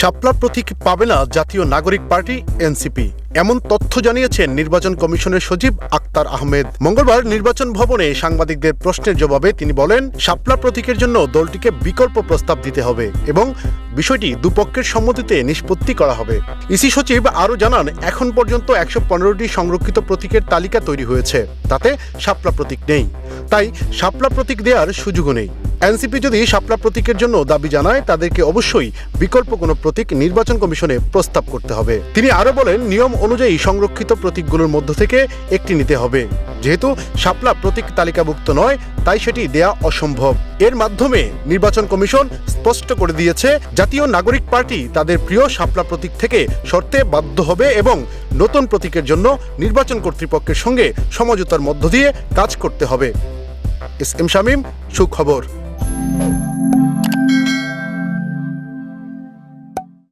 শাপলা প্রতীক পাবে না জাতীয় নাগরিক পার্টি, এনসিপি। এমন তথ্য জানিয়েছেন নির্বাচন কমিশনের সচিব আক্তার আহমেদ। মঙ্গলবার নির্বাচন ভবনে সাংবাদিকদের প্রশ্নের জবাবে তিনি বলেন, শাপলা প্রতীকের জন্য দলটিকে বিকল্প প্রস্তাব দিতে হবে এবং বিষয়টি দুপক্ষের সম্মতিতে নিষ্পত্তি করা হবে। ইসি সচিব আরও জানান, এখন পর্যন্ত একশো পনেরোটি সংরক্ষিত প্রতীকের তালিকা তৈরি হয়েছে। তাতে শাপলা প্রতীক নেই। তাই শাপলা প্রতীক দেওয়ার সুযোগও নেই। এনসিপি যদি শাপলা প্রতীকের জন্য দাবি জানায়, তাদেরকে অবশ্যই বিকল্প কোনো প্রতীক নির্বাচন কমিশনে প্রস্তাব করতে হবে। তিনি আরও বলেন, নিয়ম অনুযায়ী সংরক্ষিত প্রতীকগুলোর মধ্য থেকে একটি নিতে হবে। যেহেতু শাপলা প্রতীক তালিকাভুক্ত নয়, তাই সেটি দেয়া অসম্ভব। এর মাধ্যমে নির্বাচন কমিশন স্পষ্ট করে দিয়েছে, জাতীয় নাগরিক পার্টি তাদের প্রিয় শাপলা প্রতীক থেকে শর্তে বাধ্য হবে এবং নতুন প্রতীকের জন্য নির্বাচন কর্তৃপক্ষের সঙ্গে সমঝোতার মধ্য দিয়ে কাজ করতে হবে। এস এম শামীম, সুখবর।